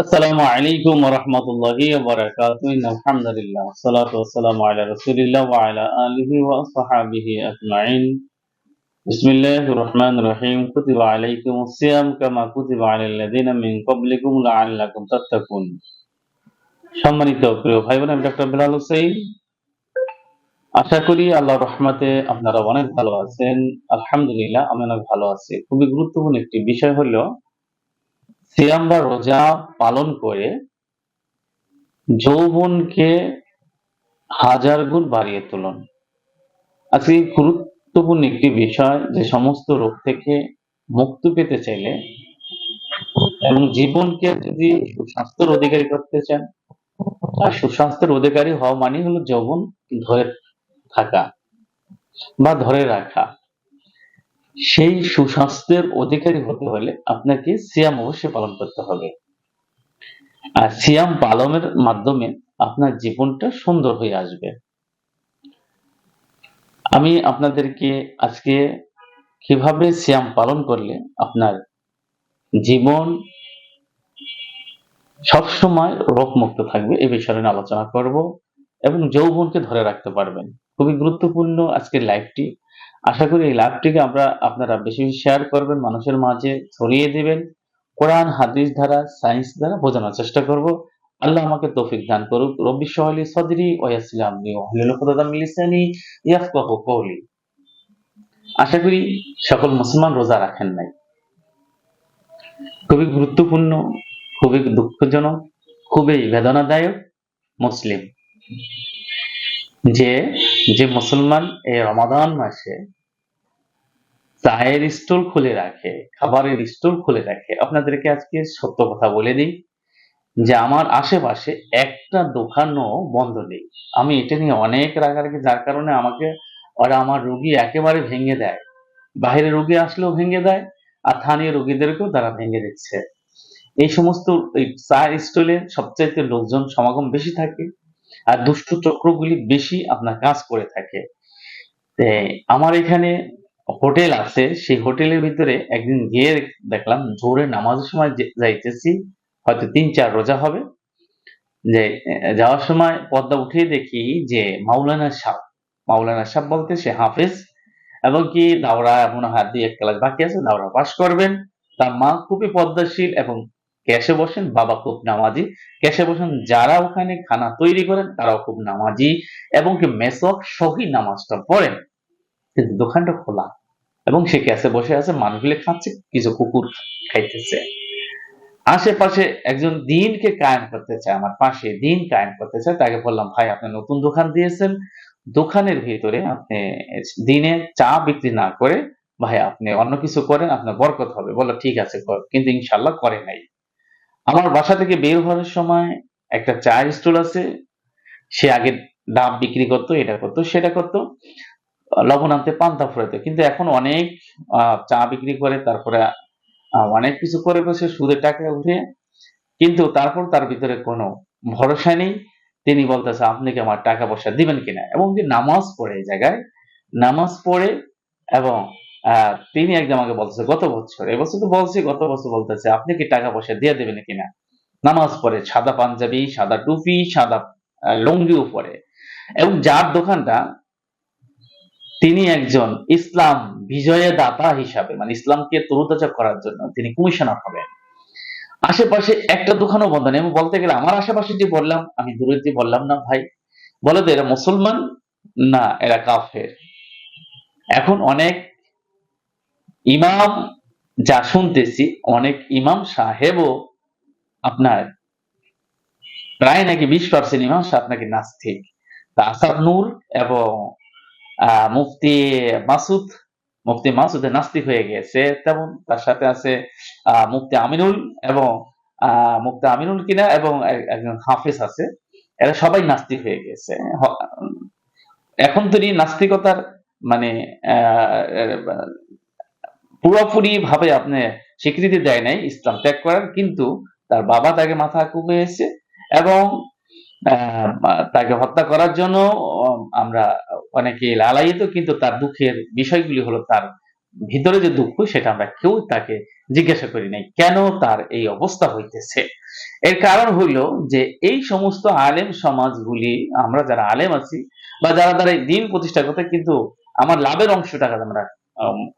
আসসালামু আলাইকুম ওয়া রাহমাতুল্লাহি ওয়া বারাকাতুহু আলহামদুলিল্লাহ সালাতু ওয়া সালামু আলা রাসূলিল্লাহ ওয়া আলা আলিহি ওয়া আসহাবিহি আজমাইন। বিসমিল্লাহির রহমানির রহিম। কুতিবা আলাইকুমুস সিয়াম কামা কুতিবা আলাল লাযিনা মিন ক্বাবলিকুম লাআল্লাকুম তাত্তাকুন। সম্মানিত প্রিয় ভাই বোন আমি ডক্টর বেলাল হোসেন। আশা করি আল্লাহ রহমতে আপনারা অনেক ভালো আছেন। আলহামদুলিল্লাহ, আমি অনেক ভালো আছি। খুবই গুরুত্বপূর্ণ একটি বিষয় হলো সিয়াম বা রোজা পালন করে যৌবনকে হাজার গুণ বাড়িয়ে তুলুন। আজকে গুরুত্বপূর্ণ একটি বিষয়, যে সমস্ত রোগ থেকে মুক্তি পেতে চাইলে এবং জীবনকে যদি সুস্বাস্থ্যের অধিকারী করতে চান, আর সুস্বাস্থ্যের অধিকারী হওয়া মানে হলো যৌবন ধরে থাকা বা ধরে রাখা। সেই সুস্বাস্থ্যের অধিকারী হতে হলে আপনাকে সিয়াম অবশ্যই পালন করতে হবে। আর সিয়াম পালনের মাধ্যমে আপনার জীবনটা সুন্দর হয়ে আসবে। আমি আপনাদেরকে আজকে কীভাবে সিয়াম পালন করলে আপনার জীবন সবসময় রোগমুক্ত থাকবে এ বিষয়ে নিয়ে আলোচনা করব এবং যৌবনকে ধরে রাখতে পারবেন। খুবই গুরুত্বপূর্ণ আজকের লাইভটি আশা করি এই লাইভটিকে আমরা আপনারা বেশি বেশি শেয়ার করবেন, মানুষের মাঝে ছড়িয়ে দিবেন। কোরআন, হাদিস দ্বারা সায়েন্স দ্বারা বোঝানোর চেষ্টা করব। আল্লাহ আমাকে তৌফিক দান করুক। রব্বি সহলি সদরি মিন লিসানি আশা করি সকল মুসলমান রোজা রাখেন নাই। খুবই গুরুত্বপূর্ণ, খুবই দুঃখজনক, খুবই বেদনাদায়ক মুসলিম। যে যে মুসলমান এই রমাদান মাসে চায়ের স্টল খুলে রাখে, খাবারের স্টল খুলে রাখে। আপনাদেরকে আজকে সত্য কথা বলে দিই যে, আমার আশেপাশে একটা দোকানও বন্ধ নেই। আমি এটা নিয়ে অনেক রাগারাগি, যার কারণে আমাকে ওরা আমার রুগী একেবারে ভেঙে দেয়। বাইরে রুগী আসলেও ভেঙে দেয় আর স্থানীয় রুগীদেরকেও তারা ভেঙে দিচ্ছে। এই সমস্ত, এই চায়ের স্টলে সবচাইতে লোকজন সমাগম বেশি থাকে। আর দুষ্ট চক্রগুলি বেশি আপনার কাজ করে থাকে। আমার এখানে হোটেল আছে, সেই হোটেলের ভিতরে একদিন গিয়ে দেখলাম জোরে নামাজের সময় যাইতেছি, হয়তো তিন চার রোজা হবে। যে যাওয়ার সময় পর্দা উঠিয়ে দেখি যে মাওলানা সাহ মাওলানা সাহ বলতে সে হাফেজ এবং কি দাওরা মনে হয় হাত দিয়ে এক ক্লাস বাকি আছে, দাওরা পাশ করবেন। তার মা খুবই পদ্মাশীল এবং ক্যাশে বসেন বাবা খুব নামাজি। ক্যাশে বসেন, যারা ওখানে খানা তৈরি করেন তারাও খুব নামাজি এবং কি মেসক সহি নামাজটা পড়েন। কিন্তু দোকানটা খোলা এবং সে ক্যাশে বসে আছে, মানুষগুলো খাচ্ছে, কিছু কুকুর খাইতেছে। আশেপাশে একজন দিনকে কায়েম করতে চায়, আমার পাশে দিন কায়েম করতে চায়, তাকে বললাম, ভাই, আপনি নতুন দোকান দিয়েছেন, দোকানের ভিতরে আপনি দিনে চা বিক্রি না করে, ভাই, আপনি অন্য কিছু করেন, আপনার বরকত হবে। বলল, ঠিক আছে কিন্তু ইনশাল্লাহ করে নাই। আমার বাসা থেকে বের হওয়ার সময় একটা চায়ের স্টল আছে, সে আগে ডাব বিক্রি করতো, এটা করতো, সেটা করতো, লবণ আনতে পান্তা ফুরাইতো কিন্তু এখন অনেক চা বিক্রি করে, তারপরে অনেক কিছু করে বসে সুদের টাকা উঠে, কিন্তু তারপর তার ভিতরে কোনো ভরসা নেই। তিনি বলতেছে, আপনি কি আমার টাকা পয়সা দিবেন কিনা? এবং যে নামাজ পড়ে এই জায়গায়, নামাজ পড়ে এবং তিনি একদম আমাকে বলতেছে, গত বছর এবছর তো বলছি, গত বছর বলতেছে, আপনি কি টাকা পয়সা দিয়ে দেবেন কিনা? নামাজ পড়ে, সাদা পাঞ্জাবি, সাদা টুপি, সাদা লুঙ্গিও পরে। এবং যার দোকানটা, তিনি একজন ইসলাম বিজয় দাতা হিসাবে মানে ইসলামকে তরুতাজা করার জন্য তিনি কমিশনার হবেন। আশেপাশে একটা দোকানও বন্ধ নেই। বলতে গেলে, আমার আশেপাশে যে বললাম, আমি দূরের যে বললাম না ভাই। বলে তো এরা মুসলমান? না, এরা কাফের। এখন অনেক ইমাম যা শুনতেছি, অনেক ইমাম সাহেবও আপনার প্রায় নাকি বিশ পার্সেন্ট ইমাম সাহেব নাকি নাস্তিক। আসাদ নূর এবং মুফতি মাসুদ, মুফতি মাসুদে নাস্তিক হয়ে গেছে। তেমন তার সাথে আছে মুফতি আমিনুল এবং মুফতি আমিনুল কিনা এবং একজন হাফেজ আছে। এরা সবাই নাস্তিক হয়ে গেছে। এখন তিনি নাস্তিকতার মানে পুরোপুরি ভাবে আপনি স্বীকৃতি দেয় নাই ইসলাম ত্যাগ করার কিন্তু তার বাবা তাকে মাথা কুপিয়েছে এবং তাকে হত্যা করার জন্য আমরা অনেকে লালায়িত কিন্তু তার দুঃখের বিষয়গুলি হলো তার ভিতরে যে দুঃখ সেটা আমরা কেউ তাকে জিজ্ঞাসা করি নাই কেন তার এই অবস্থা হইতেছে? এর কারণ হইল যে এই সমস্ত আলেম সমাজগুলি আমরা যারা আলেম আছি বা যারা তারা দিন প্রতিষ্ঠা করতে কিন্তু আমার লাভের অংশটা আমরা আম,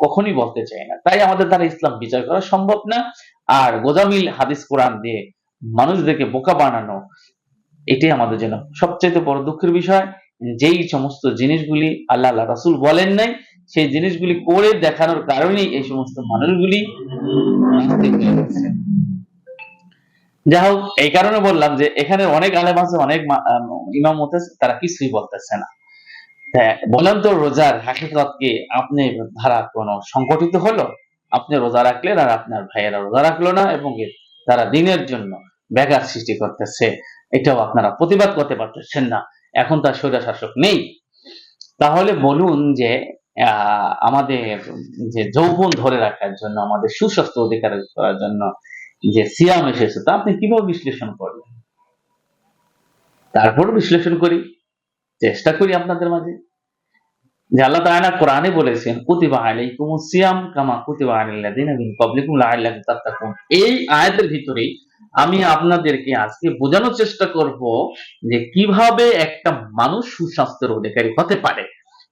কখনই বলতে চাই না। তাই আমাদের দ্বারা ইসলাম বিচার করা সম্ভব না। আর গোজামিল হাদিস কোরআন দিয়ে মানুষদেরকে বোকা বানানো, এটাই আমাদের জন্য সবচেয়ে বড় দুঃখের বিষয়। যেই সমস্ত জিনিসগুলি আল্লাহ আল্লাহ রাসুল বলেন নাই, সেই জিনিসগুলি করে দেখানোর কারণেই এই সমস্ত মানুষগুলি। যাই হোক এই কারণে বললাম যে, এখানে অনেক আলেম আছে, অনেক ইমাম তারা কিছুই বলতেছে না। তা বললাম তো রোজার হাকিকত কি? আপনি ধারা কোনো সংগঠিত হলো? আপনি রোজা রাখলেন আর আপনার ভাইয়েরা রোজা রাখল না এবং তারা দিনের জন্য ব্যাঘাত সৃষ্টি করতেছে। এটাও আপনারা প্রতিবাদ করতে পারতেছেন না। এখন তার সোজা শাসক নেই। তাহলে বলুন যে আমাদের যে যৌবন ধরে রাখার জন্য, আমাদের সুস্বাস্থ্য অধিকার করার জন্য যে সিয়াম এসেছে, তা আপনি কীভাবে বিশ্লেষণ করবেন তারপর বিশ্লেষণ করি। চেষ্টা করি আপনাদের মাঝে। যে আল্লাহ তাআলা কোরআনে বলেছেন, কুতিবা আলাইকুমুস সিয়াম কামা কুতিবা আলাল লাযিনা মিন ক্বাবলিকুম লাআল্লাকুম তাত্তাকুন। এই আয়াতের ভিতরেই আমি আপনাদেরকে আজকে বোঝানোর চেষ্টা করব যে কীভাবে একটা মানুষ সুস্বাস্থ্যের অধিকারী হতে পারে।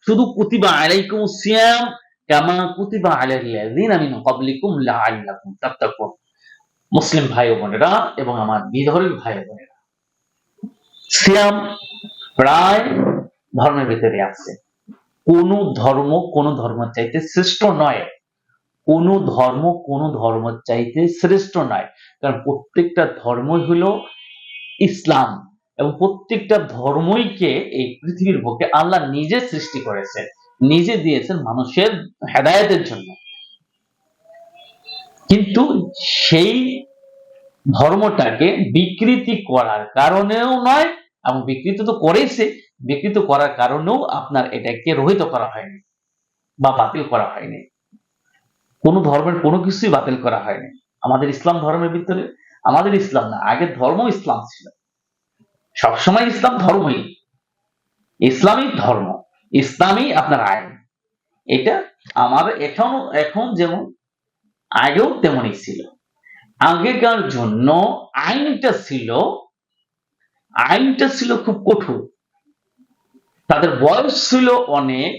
শুধু কুতিবা আলাইকুমুস সিয়াম কামা কুতিবা আলাল লাযিনা মিন ক্বাবলিকুম লাআল্লাকুম তাত্তাকুন। মুসলিম ভাই বোনেরা এবং আমার বিধর্মী ভাই বোনেরা, সিয়াম প্রায় ধর্মের ভিতরে আছে। কোন ধর্ম কোন ধর্ম চাইতে শ্রেষ্ঠ নয়। কোন ধর্ম কোন ধর্ম চাইতে শ্রেষ্ঠ নয়। কারণ প্রত্যেকটা ধর্মই হলো ইসলাম এবং প্রত্যেকটা ধর্মইকে এই পৃথিবীর বুকে আল্লাহ নিজে সৃষ্টি করেছেন, নিজে দিয়েছেন মানুষের হেদায়েতের জন্য। কিন্তু সেই ধর্মটাকে বিকৃতি করার কারণেও নয় এবং বিকৃত তো করেছে বিকৃত করার কারণেও আপনার এটাকে রহিত করা হয়নি বা বাতিল করা হয়নি। কোনো ধর্মের কোনো কিছুই বাতিল করা হয়নি। আমাদের ইসলাম ধর্মের ভিতরে, আমাদের ইসলাম না, আগের ধর্ম ইসলাম ছিল। সবসময় ইসলাম ধর্মই। ইসলামিক ধর্ম, ইসলামই আপনার আইন। এটা আমার এখন এখন যেমন, আগেও তেমনই ছিল। আগেকার জন্য আইনটা ছিল আইনটা ছিল খুব কঠোর। তাদের বয়স ছিল অনেক,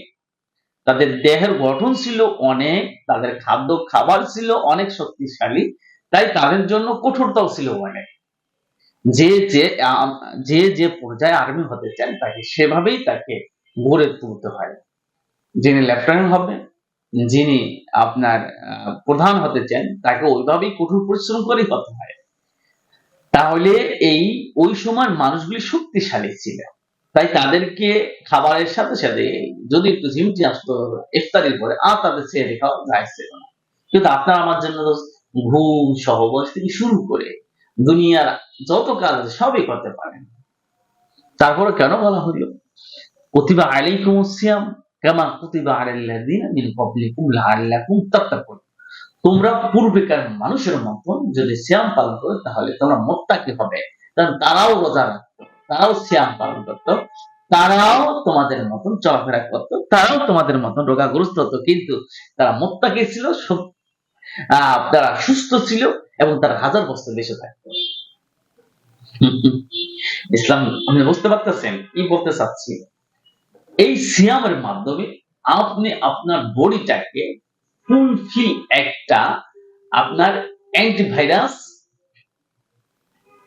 তাদের দেহের গঠন ছিল অনেক, তাদের খাদ্য খাবার ছিল অনেক শক্তিশালী, তাই তাদের জন্য কঠোরতাও ছিল অনেক। যে যে যে যে পর্যায়ে আর্মি হতে চান তাকে সেভাবেই তাকে গড়ে তুলতে হয়। যিনি লেফটেন্যান্ট হবেন যিনি আপনার প্রধান হতে চান, তাকে ওইভাবেই কঠোর পরিশ্রম করেই হতে হয়। তাহলে এই, ওই সময় মানুষগুলি শক্তিশালী ছিল। তাই তাদেরকে খাবারের সাথে সাথে যদি একটু ঝিমটি আসতো, ইফতারির পরে, আর তাদের সেরে খাওয়া যায় ছিল না। কিন্তু আপনার আমার জন্য ঘুম সহবাস থেকে শুরু করে দুনিয়ার যত কাজ আছে সবই করতে পারেন। তারপরে কেন বলা হলো? কুতিবা আলাইকুম সিয়াম কামা কুতিবা আলাল্লাযিনা মিন ক্বাবলিকুম লাআল্লাকুম তাত্তাকুন। তোমরা পূর্বেকার মানুষের মতন যদি সিয়াম পালন করো, তাহলে তোমরা মোত্তাকি হবে। কারণ তারাও রোজা রাখতো, তারাও সিয়াম পালন করতো, তারাও তোমাদের মতন চলাফেরা করতো, তারাও তোমাদের মতন রোগাগ্রস্ত হতো। কিন্তু তারা মোত্তাকি ছিল তারা সুস্থ ছিল এবং তারা হাজার বছর বেঁচে থাকতো। ইসলাম, আপনি বুঝতে পারতেছেন? কি বলতে চাচ্ছি? এই সিয়ামের মাধ্যমে আপনি আপনার বডিটাকে ফুলফিল একটা আপনার অ্যান্টিভাইরাস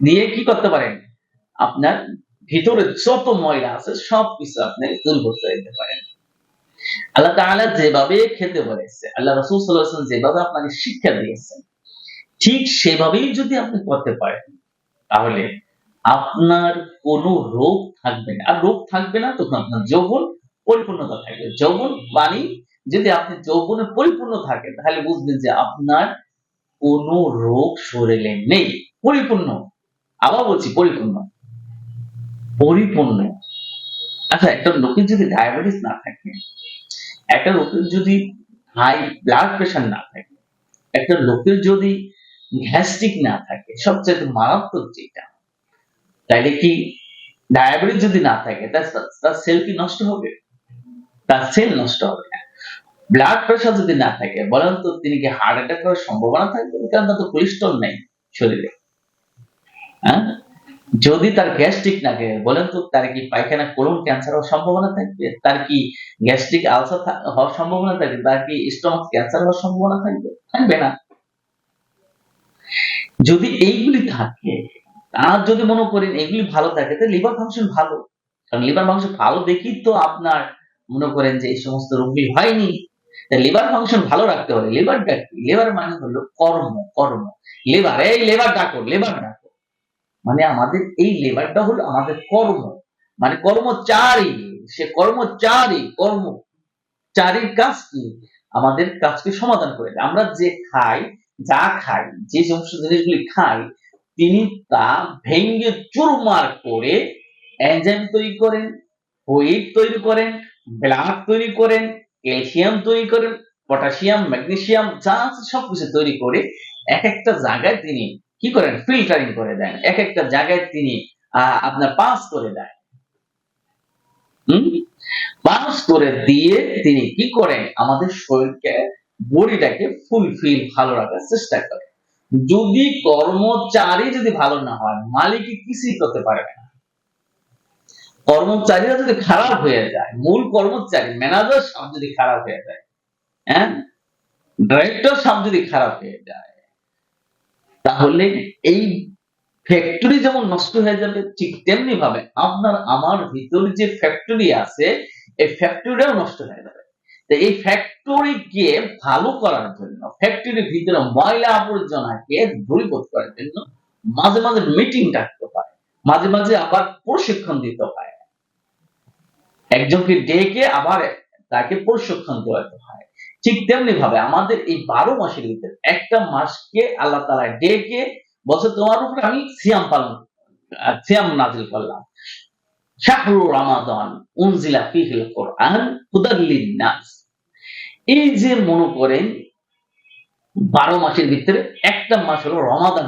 দিয়ে কি করতে পারেন? আপনার ভিতরে যত ময়লা আছে সব কিছু আপনি দূর করতে দিতে পারেন। আল্লাহ তাআলা যেভাবে খেতে বলেছে, আল্লাহ রাসূল সাল্লাল্লাহু আলাইহি ওয়াসাল্লাম যেভাবে আপনাকে শিক্ষা দিয়েছেন ঠিক সেভাবেই যদি আপনি করতে পারেন, তাহলে আপনার কোনো রোগ থাকবে না। আর রোগ থাকবে না তখন আপনার যৌবন পরিপূর্ণতা থাকবে। যৌবন মানে যদি আপনি যৌবনে পরিপূর্ণ থাকেন, তাহলে বুঝবেন যে আপনার কোনো রোগ শরীরে নেই। পরিপূর্ণ। আবার বলছি পরিপূর্ণ। পরিপূর্ণ। আচ্ছা একটা লোকের যদি ডায়াবেটিস না থাকে, একটা লোকের যদি হাই ব্লাড প্রেশার না থাকে, একটা লোকের যদি গ্যাস্ট্রিক না থাকে সবচেয়ে মারাত্মক যেটা তাইলে কি ডায়াবেটিস যদি না থাকে, তার সেল কি নষ্ট হবে? তার সেল নষ্ট হবে না। ব্লাড প্রেশার যদি না থাকে, বলেন তো তিনি কি হার্ট অ্যাটাক করার সম্ভাবনা থাকবে? কারণ তার তো কোলেস্ট্রল নেই শরীরে। হ্যাঁ? যদি তার গ্যাস্ট্রিক না থাকে, বলেন তো তার কি পায়খানা কোলন ক্যান্সার হওয়ার সম্ভাবনা থাকবে? তার কি গ্যাস্ট্রিক আলসার হওয়ার সম্ভাবনা থাকবে? তার কি স্টমাক ক্যান্সার হওয়ার সম্ভাবনা থাকবে? থাকবে না। যদি এইগুলি থাকে, আর যদি মনে করেন এগুলি ভালো থাকে, তাহলে লিভার ফাংশন ভালো। কারণ লিভার ফাংশন ভালো দেখি তো আপনার মনে করেন যে এই সমস্ত রোগগুলি হয়নি। লিভার ফাংশন ভালো রাখতে হলে লিভারটা কি? লিভার মানে হলো কর্ম কর্ম। লিভার এই লিভার ডাকো লিভার ডাকো মানে আমাদের এই লেবারটা হলো আমাদের কর্ম। মানে কর্মচারী, সে কর্মচারী, কর্ম। চারির কাজ কি? আমাদের কাজকে সমাধান করে আমরা যে খাই, যা খাই, যে সমস্ত জিনিসগুলি খাই, তিনি তা ভেঙ্গে চুরমার করে এনজাইম তৈরি করেন হোইট তৈরি করেন ব্লাড তৈরি করেন ক্যালসিয়াম তৈরি করেন পটাশিয়াম ম্যাগনেসিয়াম যা আছে সবকিছু তৈরি করে এক একটা জায়গায় তিনি কি করেন? ফিল্টারিং করে দেন। এক একটা জায়গায় তিনি আপনার পাস করে দেন। পাস করে দিয়ে তিনি কি করেন? আমাদের শরীরকে, বডিটাকে ফুলফিল ভালো রাখার চেষ্টা করে যদি কর্মচারী যদি ভালো না হয়, মালিকই কিছুই করতে পারে না। কর্মচারীরা যদি খারাপ হয়ে যায়, মূল কর্মচারী ম্যানেজার সব যদি খারাপ হয়ে যায় হ্যাঁ? ডিরেক্টর সব যদি খারাপ হয়ে যায়, তাহলে এই ফ্যাক্টরি যেমন নষ্ট হয়ে যাবে, ঠিক তেমনি ভাবে আপনার, আমার ভিতরে যে ফ্যাক্টরি আছে, এই ফ্যাক্টরিটাও নষ্ট হয়ে যাবে। এই ফ্যাক্টরিকে ভালো করার জন্য ফ্যাক্টরির ভিতরে ময়লা আবর্জনাকে দূরীভূত করার জন্য মাঝে মাঝে মিটিং ডাকতে হয়। মাঝে মাঝে আবার প্রশিক্ষণ দিতে হয়। একজনকে ডেকে আবার তাকে প্রশিক্ষণ দেওয়াতে হয়। ঠিক তেমনি ভাবে আমাদের এই বারো মাসের ভিতরে একটা মাসকে আল্লাহ তালা ডেকে বলছে, তোমার উপরে আমি সিয়াম পালন সিয়াম নাজিল করলাম। শাহরু রামাদান উনজিলা ফিহিল কোরআন হুদাল্লিন নাস এই যে মনে করেন, বারো মাসের ভিতরে একটা মাস হলো রমাদান।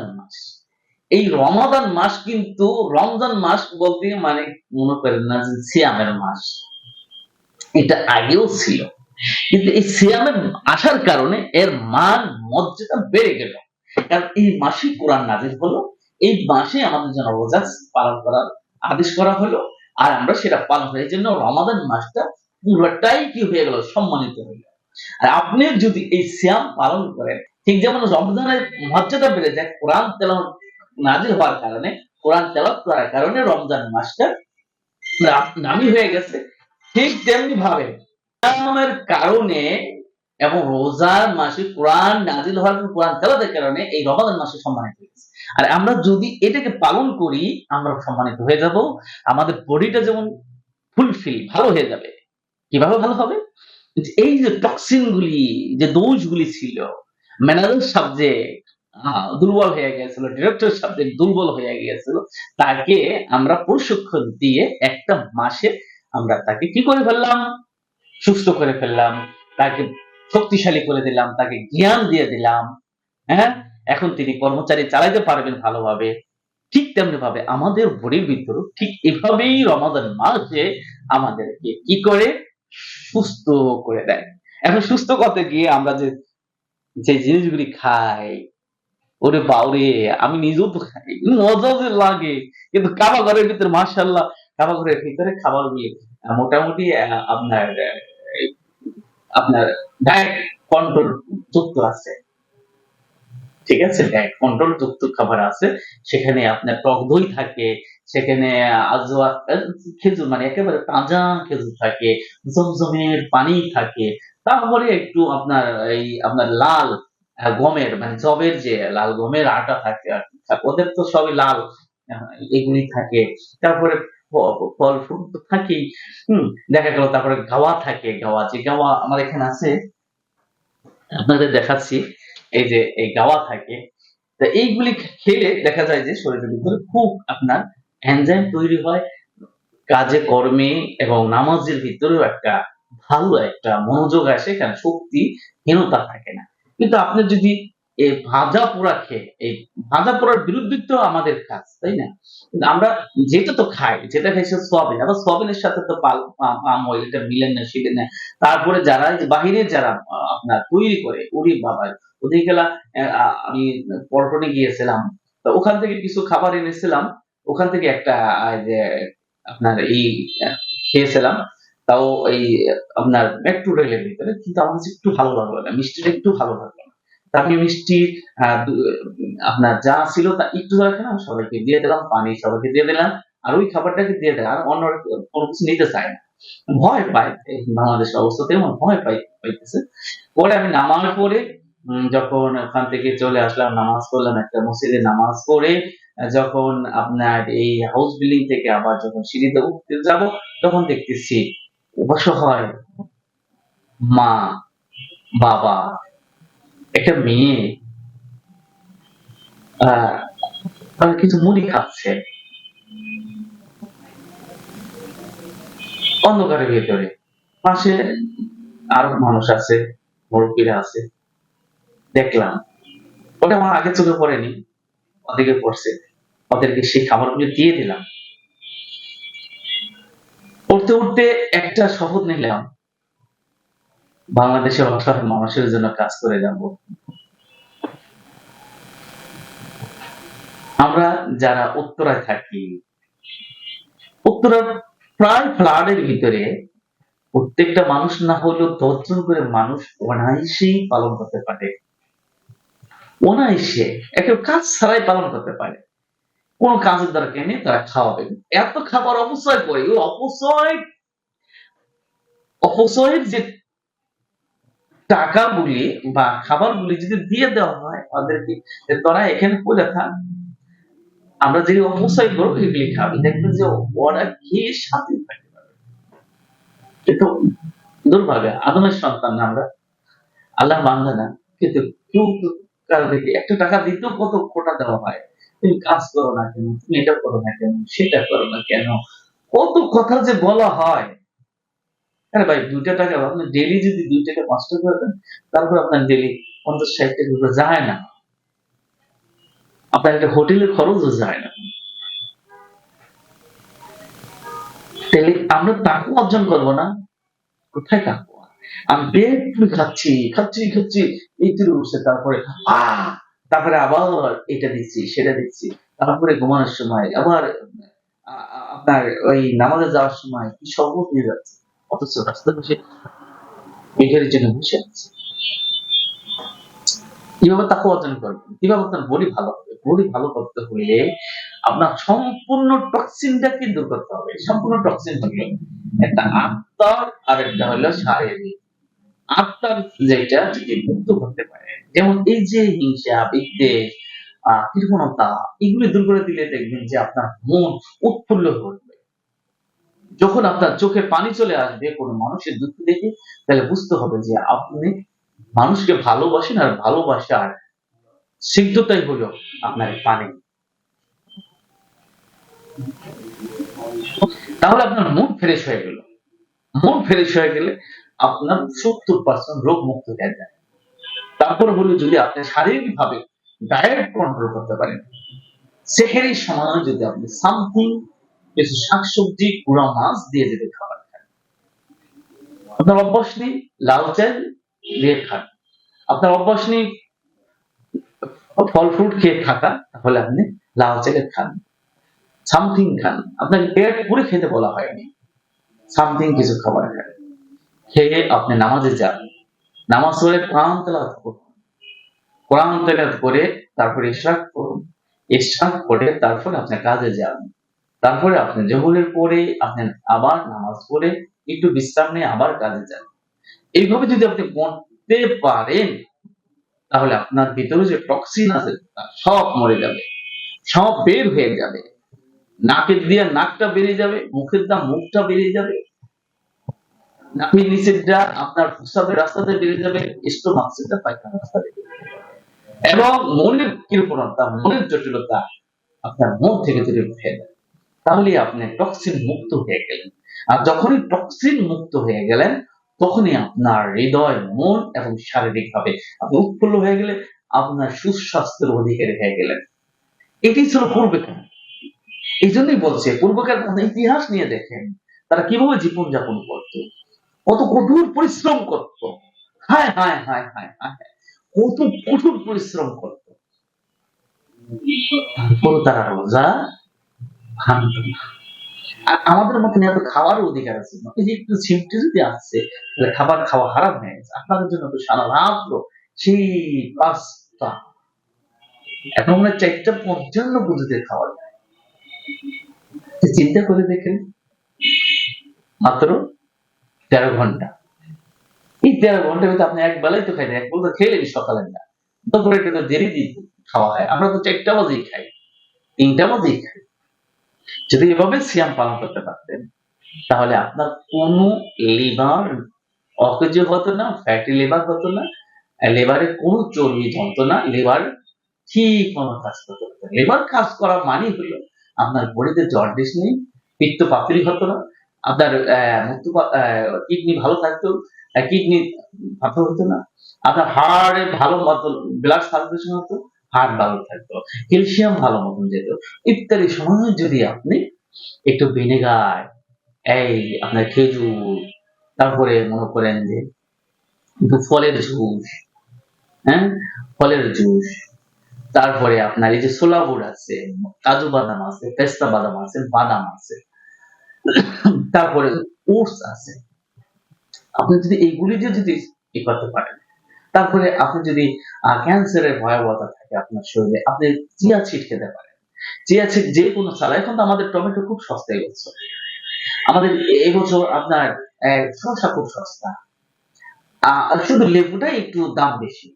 এই রমাদান মাস কিন্তু রমজান মাস বলতে মানে মনে করেন না যে সিয়ামের মাস। এটা আগেও ছিল। কিন্তু এই সিয়ামের আসার কারণে এর মান, মর্যাদা বেড়ে গেল। কারণ এই মাসে কোরআন নাজিল হলো, এই মাসে আমাদের জন্য রোজা পালন করার আদেশ করা হলো, আর আমরা সেটা পালন করি জন্য রমাদান মাসটা পুরোটাই কি হয়ে গেল, সম্মানিত হয়ে গেল। আর আপনি যদি এই সিয়াম পালন করেন, ঠিক যেমন রমজানের মর্যাদা বেড়ে যায়, কোরআন তেলাওয়াত নাজিল হওয়ার কারণে, কোরআন তেলাওয়াত করার কারণে রমজান মাসটা নামি হয়ে গেছে। ঠিক তেমনি ভাবে সিয়ামের কারণে এবং রোজার মাসে কোরআন নাজিল হওয়ার কোরআন তেলাওয়াতের কারণে এই রমাদান মাসে সম্মানিত হয়েছে আর আমরা যদি এটাকে পালন করি, আমরা সম্মানিত হয়ে যাব। আমাদের বডিটা যেমন ফুলফিল, ভালো হয়ে যাবে। কীভাবে ভালো হবে? এই যে টক্সিন গুলি, যে দোষগুলি ছিল ম্যানেজার সাবজেক্ট দুর্বল হয়ে গেছিল ডিরেক্টর সাবজেক্ট দুর্বল হয়ে গিয়েছিল, তাকে আমরা প্রশিক্ষণ দিয়ে একটা মাসে আমরা তাকে কি করে ফেললাম? সুস্থ করে ফেললাম, তাকে শক্তিশালী করে দিলাম, তাকে জ্ঞান দিয়ে দিলাম হ্যাঁ? এখন তিনি কর্মচারী চালাইতে পারবেন ভালোভাবে। ঠিক তেমনি ভাবে আমাদের বডির ভিতর ঠিক এভাবেই রমাদান মাসে আমাদেরকে কি করে? সুস্থ করে দেয়। এখন সুস্থ করতে গিয়ে আমরা যে যে জিনিসগুলি খাই ওরে বাউরে আমি নিজেও তো খাই। মজা যে লাগে। কিন্তু কাবা ঘরের ভিতরে মার্শাল্লাহ কাবা ঘরের ভিতরে খাবারগুলি আহ, মোটামুটি আপনার আপনার ডায়েট কন্ট্রোল যুক্ত আছে। ঠিক আছে? ডায়েট কন্ট্রোল যুক্ত খাবার আছে। সেখানে আপনার টক দই থাকে সেখানে আজওয়া খেজুর মানে একেবারে তাজা খেজুর থাকে জমজমের পানি থাকে। তারপরে একটু আপনার এই আপনার লাল গমের মানে জবের যে লাল গমের আটা থাকে আর ওদের তো সবই লাল এগুলি থাকে। তারপরে ফল ফ্রুট তো থাকেই। হম, দেখা গেল তারপরে গাওয়া থাকে, গাওয়া, যে গাওয়া আমার এখানে আছে, আপনাদের দেখাচ্ছি, এই যে, এই গাওয়া থাকে। তো এইগুলি খেলে দেখা যায় যে শরীরের ভিতরে খুব আপনার এনজাইম তৈরি হয়, কাজে, কর্মে এবং নামাজের ভিতরেও একটা ভালো একটা মনোযোগ আসে, কারণ শক্তি হীনতা থাকে না। কিন্তু আপনি যদি এই ভাজা পোড়া খেয়ে এই ভাজা পোড়ার বিরুদ্ধে তো আমাদের কাজ, তাই না? আমরা যেটা তো খাই, যেটা খাই সে সয়াবিন আবার সয়াবিনের সাথে তো পাল, পাম অয়েল এটা মিলে না শিলে না। তারপরে যারা বাহিরের যারা আপনার তৈরি করে উড়ি বাবা, ওদিকে গেলা আমি পল্টনে গিয়েছিলাম, তো ওখান থেকে কিছু খাবার এনেছিলাম, ওখান থেকে একটা যে আপনার এই খেয়েছিলাম। তাও এই আপনার মেট্রো রেলের ভিতরে, কিন্তু আমার কাছে একটু ভালো লাগল না, মিষ্টিটা একটু ভালো লাগল না। তা মিষ্টি আপনার যা ছিল তা একটু রাখলাম সবাইকে দিয়ে দিলাম, পানি সবাইকে দিয়ে দিলাম, আর ওই খাবারটাকে দিয়ে দিলাম আর অন্য কোনো কিছু নিতে চায় না। ভয় পায় বাংলাদেশের অবস্থাতে আমার ভয় পাই, পাইতেছে। পরে আমি নামাজ পড়ে যখন ওখান থেকে চলে আসলাম, নামাজ পড়লাম একটা মসজিদে নামাজ পড়ে, যখন আপনার এই হাউস বিল্ডিং থেকে আবার যখন সিঁড়িতে উঠতে যাব, তখন দেখতেছি অসহায় মা, বাবা, একটা মেয়ে তারা কিছু মুড়ি খাচ্ছে। অন্ধকারের ভেতরে। পাশে আরও মানুষ আছে, মুরব্বীরা আছে। দেখলাম, ওটা আমার আগে চোখে পড়েনি, ওদিকে পড়ছে। ওদেরকে সেই খাবারগুলো দিয়ে দিলাম। পড়তে উঠতে একটা শপথ নিলাম। বাংলাদেশের অসহায় মানুষের জন্য কাজ করে যাব। আমরা যারা উত্তরায় থাকি, উত্তরার প্রায় ফ্লাডের ভিতরে প্রত্যেকটা মানুষ না হলেও দশজন করে মানুষ অনায়াসেই পালন করতে পারে। অনায়াসে, একটা কাজ ছাড়াই পালন করতে পারে। কোনো কাজের দরকার নেই তারা খাওয়াবে। এত খাবার অপচয় করে ওই অপচয় অপচয়ের যে টাকাগুলি বা খাবারগুলি যদি দিয়ে দেওয়া হয় ওদেরকে তোরা এখানে পড়ে থাক, আমরা যে অপচয় করব এগুলি খাবি। দেখবেন যে ওরা খেয়ে শান্তি থাকতে পারবে কিন্তু দুর্ভাগ্য। আদমের সন্তান না আমরা? আল্লাহ বান্ধা না। কিন্তু কেউ একটা টাকা দিতেও কত কোটা দেওয়া হয়? তুমি কাজ করো না কেন? তুমি এটা করো না কেন? সেটা করো না কেন? কত কথা যে বলা হয়। আরে ভাই, দুইটা টাকা আপনি ডেলি যদি দুই টাকা পাঁচ টাকা দেন, তারপর আপনার ডেলি পঞ্চাশ ষাট টাকা যায় না। আপনার একটা হোটেলের খরচও যায় না। তাহলে আমরা তাকুয়া অর্জন করব না? কোথায় তাকুয়া? আমি পেট খাচ্ছি খাচ্ছি খাচ্ছি, এই তুলে উঠছে, তারপরে, আহ! তারপরে আবার এটা দিচ্ছি, সেটা দিচ্ছি। তারপরে ঘুমানোর সময়, আবার আপনার ওই নামাজে যাওয়ার সময় কি শপথ নিয়ে যাচ্ছে অথচ রাস্তায় বসে পেটের জন্য বসে আছে। কীভাবে তাকে অর্জন করবেন? কীভাবে আপনার বডি ভালো হবে? বডি ভালো করতে হলে আপনার সম্পূর্ণ টক্সিনটাকে দূর করতে হবে? সম্পূর্ণ টক্সিন হলো একটা আত্মার আর একটা হলো শারীরিক। আত্মার যেটা যদি মুক্ত করতে পারে। যেমন এই যে হিংসা, বিদ্বেষ কৃপণতা এগুলি দূর করে দিলে দেখবেন যে আপনার মন উৎফুল্ল হয়ে যখন আপনার চোখে পানি চলে আসবে কোনো মানুষের দুঃখ দেখে, তাহলে বুঝতে হবে যে আপনি মানুষকে ভালোবাসেন আর ভালোবাসার সিদ্ধতাই হলো আপনার পানি। তাহলে আপনার মন ফ্রেশ হয়ে গেল। মন ফ্রেশ হয়ে গেলে আপনার সত্তর পার্সেন্ট রোগ মুক্ত হয়ে যায় তারপরে হলো যদি আপনি শারীরিক ভাবে ডায়েট কন্ট্রোল করতে পারেন সেহেরির সময় যদি আপনি সামথিং কিছু শাকসবজি, গুঁড়া মাছ দিয়ে যদি খাবার খান। আপনার অভ্যাস নেই লাল চাল দিয়ে খান। আপনার অভ্যাস নেই ফল ফ্রুট খেয়ে থাকা, তাহলে আপনি লাল চালের খান। সামথিং খান। আপনাকে পেট পুরে খেতে বলা হয়নি। সামথিং কিছু খাবার খান। খেয়ে আপনি নামাজে যান। নামাজ পড়ে কোরআন তেলাওয়াত করুন। কোরআন তেলাওয়াত করে তারপরে ইশরাক করুন। ইশরাক করে তারপরে আপনি কাজে যান। তারপরে আপনি জহুরের পরে আপনি আবার নামাজ পড়ে একটু বিশ্রাম নিয়ে আবার কাজে যান। এইভাবে যদি আপনি করতে পারেন, তাহলে আপনার ভিতরে যে টক্সিন আছে সব মরে যাবে। সব বের হয়ে যাবে। নাকের দিয়ে নাকটা বেরিয়ে যাবে, মুখের দা মুখটা বেরিয়ে যাবে। নাকের নিচেরটা আপনার প্রস্রাবের রাস্তাতে বেরিয়ে যাবে স্টোমাক সেটা পায়খানা রাস্তাতে। এবং মনের কৃপণতা, মনের জটিলতা আপনার মন থেকে যদি উঠে তাহলে আপনি টক্সিন মুক্ত হয়ে গেলেন। আর যখনই টক্সিন মুক্ত হয়ে গেলেন, তখনই আপনার হৃদয়, মন এবং শারীরিক ভাবে আপনি উৎফুল্ল হয়ে গেলে আপনার সুস্বাস্থ্যের অধিকারী হয়ে গেলেন। এটাই ছিল পূর্বেকার। এই জন্যই বলছে, পূর্বকার ইতিহাস নিয়ে দেখেন, তারা কীভাবে জীবন যাপন করত। কত কঠোর পরিশ্রম করত। হায় হায় হায় হায় হায় কত কঠোর পরিশ্রম করত। তারপর তারা রোজা আর আমাদের মতন এত খাওয়ার অধিকার আছে। এই যে একটু ছিমটে যদি আসছে, তাহলে খাবার খাওয়া হারাম হয়ে গেছে। আপনাদের জন্য তো সারা রাত্র সেই পাঁচটা এখন আমরা চারটা পর্যন্ত খাওয়া যায় চিন্তা করে দেখেন। মাত্র তেরো ঘণ্টা। এই তেরো ঘণ্টার ভিতরে আপনি এক বেলায় তো খাইলেন, এক বেলা তো খেলেন সকালে না। দুপুরে একটু তো দেরি দিয়ে খাওয়া হয়। আমরা তো চারটা বাজেই খাই, তিনটা বাজেই খাই। যদি এভাবে সিয়াম পালন করতে পারতেন, তাহলে আপনার কোনো লিভার অকেজ হতো না, ফ্যাটি লিভার হতো না, লিভারে কোনো চর্বি জমতো না, লিভার ঠিক মতো কাজ করতে লিভার কাজ করা মানে হলো, আপনার বডিতে জন্ডিস নেই পিত্ত পাপড়ি হতো না আপনার কিডনি ভালো থাকতো কিডনি পাথর হতো না। আপনার হাড়ে ভালো মতো ব্লাড সার্কুলেশন হতো, হাড় ভালো থাকতো ক্যালসিয়াম ভালো মতন যেত। ইত্যাদি সময় যদি আপনি একটু ভিনেগার, এই আপনার খেজুর, তারপরে মনে করেন যে ফলের জুস হ্যাঁ? ফলের জুস, তারপরে আপনার এই যে গুড় আছে, কাজু বাদাম আছে, পেস্তা বাদাম আছে বাদাম আছে তারপরে ওটস আছে। আপনি যদি এইগুলি দিয়ে যদি ই করতে পারেন তারপরে আপনি যদি ক্যান্সারের ভয়াবহতা থাকে আপনার শরীরে আপনি চিয়া ছিট খেতে পারেন। চিয়া ছিট যে কোনো চালা এখন তো আমাদের টমেটো খুব সস্তা এবছর আমাদের এবছর আপনার শসা খুব সস্তা। শুধু লেবুটাই একটু দাম বেশি।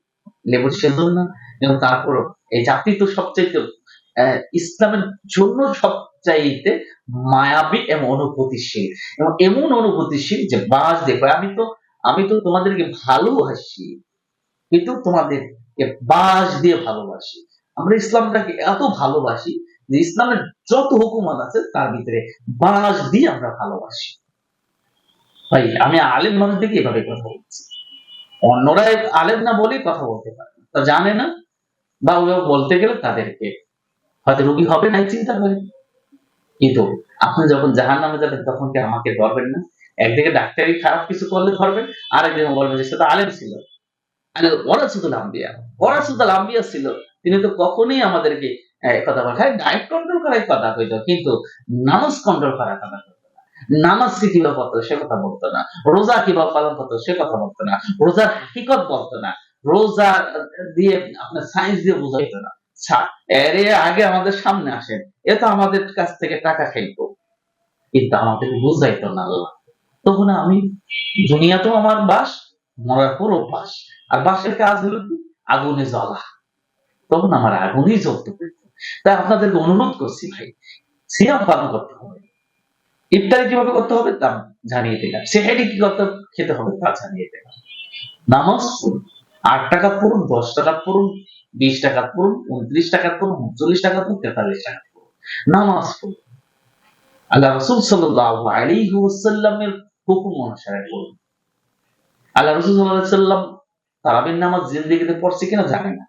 লেবুর না এবং তারপরও এই জাতি তো আহ, ইসলামের জন্য সবচাইতে মায়াবী এবং অনুভূতিশীল এবং এমন অনুভূতিশীল যে বাস দেখো আমি তো আমি তো তোমাদেরকে ভালোবাসি, কিন্তু তোমাদেরকে বাস দিয়ে ভালোবাসি। আমরা ইসলামটাকে এত ভালোবাসি যে ইসলামের যত হুকুমান আছে তার ভিতরে বাস দিয়ে আমরা ভালোবাসি। ভাই, আমি আলেম মানুষদেরকে এভাবে কথা বলছি। অন্যরা আলেম না বলেই কথা বলতে পারে তা জানে না, বা ওইভাবে বলতে গেলে তাদেরকে হয়তো রুগী হবে না চিন্তা করে কিন্তু আপনি যখন জাহান নামে যাবেন, তখন কি আমাকে ধরবেন না? একদিকে ডাক্তারি খারাপ কিছু করলে ধরবেন আর একদিকে বলবেন যে সেটা আলেম ছিল। ছিল। তিনি তো কখনোই আমাদেরকে কথা বলে ডায়েট কন্ট্রোল করার কথা কিন্তু নামাজ কন্ট্রোল করার কথা কীভাবে করতো সে কথা বলতো না। রোজা কীভাবে পালন করতো সে কথা বলতো না। রোজার হাকিকত বলতো না। রোজা দিয়ে আপনার সায়েন্স দিয়ে বোঝাইতো না। এর আগে আমাদের সামনে আসেন। এ তো আমাদের কাছ থেকে টাকা খাইতো। কিন্তু আমাদের বুঝাইতো না আল্লাহ। তখন আমি, দুনিয়া তো আমার বাস, মরার পুরো বাস। আর বাসের কাজ হলো কি? আগুনে জ্বলা। তখন আমার আগুনেই জ্বলতে তাই আপনাদেরকে অনুরোধ করছি ভাই, সিয়াম পালন করতে হবে। ইফতারি কীভাবে করতে হবে তা জানিয়ে দিলাম। সেহেরি কি করতে খেতে হবে তা জানিয়ে দিলাম। নামাজ আট টাকা পড়ুন, দশ টাকা পড়ুন বিশ টাকা পড়ুন, উনত্রিশ টাকা পড়ুন, উনচল্লিশ টাকা পড়ুন, তেতাল্লিশ টাকা পড়ুন। নামাজ পড়ুন। আল্লাহ রসুল সাল্লাহ আলী ওয়াসাল্লামের হুকুম অনুসারে পড়ুন। আল্লাহ রসুল সাল্লাহ সাল্লাম তারাবির নামাজ জিন্দিগিতে পড়ছে কিনা জানে না।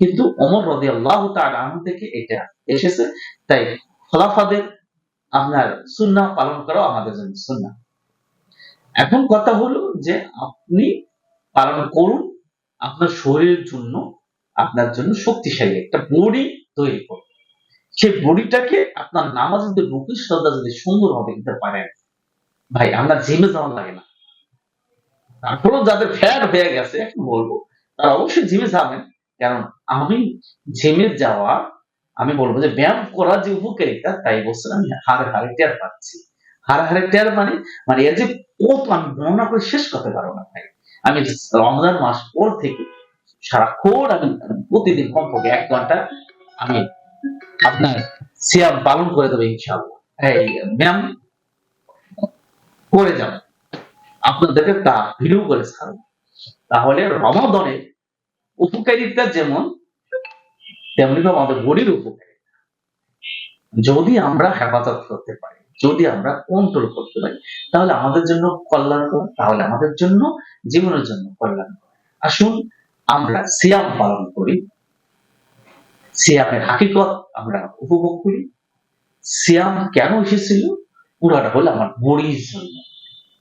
কিন্তু অমর রদি আল্লাহ আনহু থেকে এটা এসেছে। তাই খলাফাদের আপনার সুন্না পালন করাও আমাদের জন্য সুন্না এখন কথা হলো যে আপনি পালন করুন আপনার শরীরের জন্য আপনার জন্য শক্তিশালী একটা বডি তৈরি করুন সেই বডিটাকে আপনার নামাজ যদি রুকি শ্রদ্ধা যদি সুন্দর হবে দিতে পারেন, ভাই, আমরা জিমে যাওয়া লাগে না। তারপরেও যাদের ফ্যাট হয়ে গেছে, এখন বলব, তারা অবশ্যই জিমে যাবেন। কারণ আমি জিমে যাওয়া, আমি বলব যে ব্যায়াম করার যে উপকারিতা, তাই বছর আমি হারে হারে টের পাচ্ছি। হারে হারে টের মানে মানে এর যে কত, আমি বর্ণনা করে শেষ করতে পারব না, ভাই। আমি রমজান মাস পর থেকে সারাক্ষণ আমি প্রতিদিন কমপক্ষে এক ঘণ্টা আমি আপনার সিয়াম পালন করে দেবো এই করে যাব আপনাদেরকে তা ভিডিও করে ছাড়বো। তাহলে রমাদনের উপকারিতা যেমন, তেমনি আমাদের বডির উপকারিতা। যদি আমরা হেফাজত করতে পারি, যদি আমরা কন্ট্রোল করতে পারি, তাহলে আমাদের জন্য কল্যাণকর, তাহলে আমাদের জন্য, জীবনের জন্য কল্যাণকর। আসুন আমরা সিয়াম পালন করি। সিয়ামের হাকিকত আমরা উপভোগ করি। সিয়াম কেন এসেছিল? পুরাটা হলো আমার বড়ির জন্য।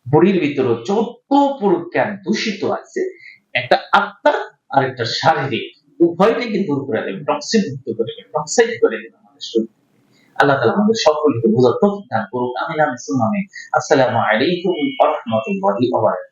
বড়ির ভিতরে যত প্রজ্ঞান দূষিত আছে। একটা আত্মা আর একটা শারীরিক। উভয়টাকে দূর করে দেবে। টক্সিক মুক্ত করে দেবে। টক্সাইড করে দেবে আমাদের শরীর আল্লাহ তালা আমাদের সকলকে বোঝার তৌফিক দান করুক। আমিন আমিন। সুন্নামে আসসালামু আলাইকুম বারাকাতুহু।